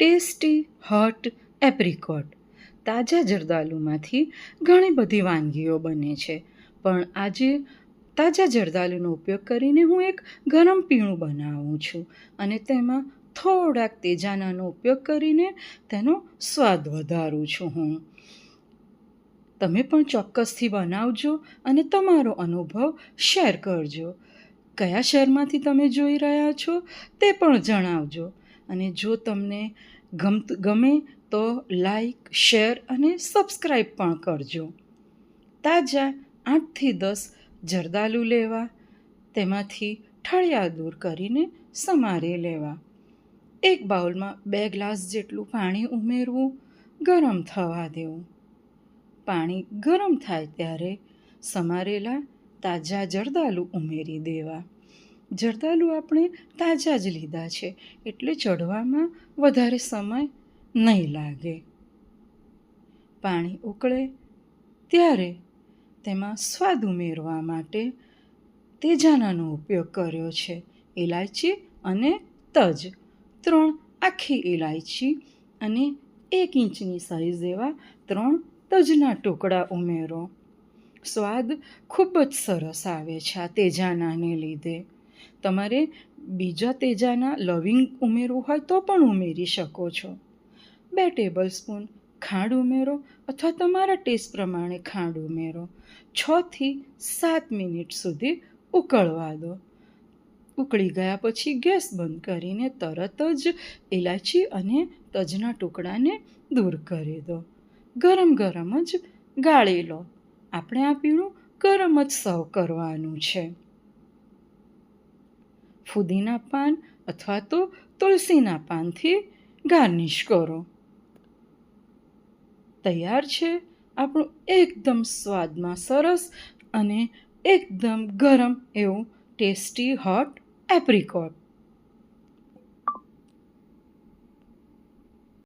Tasty hot apricot. તાજા જરદાલુમાંથી ઘણી બધી વાનગીઓ બને છે. પણ આજે તાજા જરદાલુનો ઉપયોગ કરીને હું એક ગરમ પીણું બનાવું છું અને તેમાં થોડાક તેજાનાનો ઉપયોગ કરીને તેનો સ્વાદ વધારું છું હું. તમે પણ ચોક્કસથી બનાવજો અને તમારો અનુભવ શેર કરજો. કયા શહેરમાંથી તમે જોઈ રહ્યા છો તે પણ જણાવજો. અને જો તમને ગમત, ગમે તો લાઈક શેર અને સબસ્ક્રાઈબ પણ કરજો. તાજા આઠથી દસ જરદાલુ લેવા, તેમાંથી ઠળિયા દૂર કરીને સમારી લેવા. એક બાઉલમાં બે ગ્લાસ જેટલું પાણી ઉમેરવું, ગરમ થવા દેવું. પાણી ગરમ થાય ત્યારે સમારેલા તાજા જરદાલુ ઉમેરી દેવા. જરદાલુ આપણે તાજા જ લીધા છે. એટલે ચડવામાં વધારે સમય નહીં લાગે. પાણી ઉકળે ત્યારે તેમાં સ્વાદ ઉમેરવા માટે તેજાનાનો ઉપયોગ કર્યો છે. ઇલાયચી અને તજ. ત્રણ આખી ઇલાયચી અને એક ઇંચની સાઈઝ એવા ત્રણ તજના ટુકડા ઉમેરો. સ્વાદ ખૂબ જ સરસ આવે છે આ તેજાનાને લીધે. તમારે બીજા તેજાના લવિંગ ઉમેરવું હોય તો પણ ઉમેરી શકો છો. બે ટેબલ સ્પૂન ખાંડ ઉમેરો અથવા તમારા ટેસ્ટ પ્રમાણે ખાંડ ઉમેરો. છથી સાત મિનિટ સુધી ઉકળવા દો. ઉકળી ગયા પછી ગેસ બંધ કરીને તરત જ ઇલાયચી અને તજના ટુકડાને દૂર કરી દો. ગરમ ગરમ જ ગાળી લો. આપણે આ પીણું ગરમ જ સર્વ કરવાનું છે. ફુદીના પાન અથવા તો તુલસીના પાનથી ગાર્નિશ કરો. તૈયાર છે આપણું એકદમ સ્વાદમાં સરસ અને એકદમ ગરમ એવું ટેસ્ટી હોટ એપ્રિકોટ.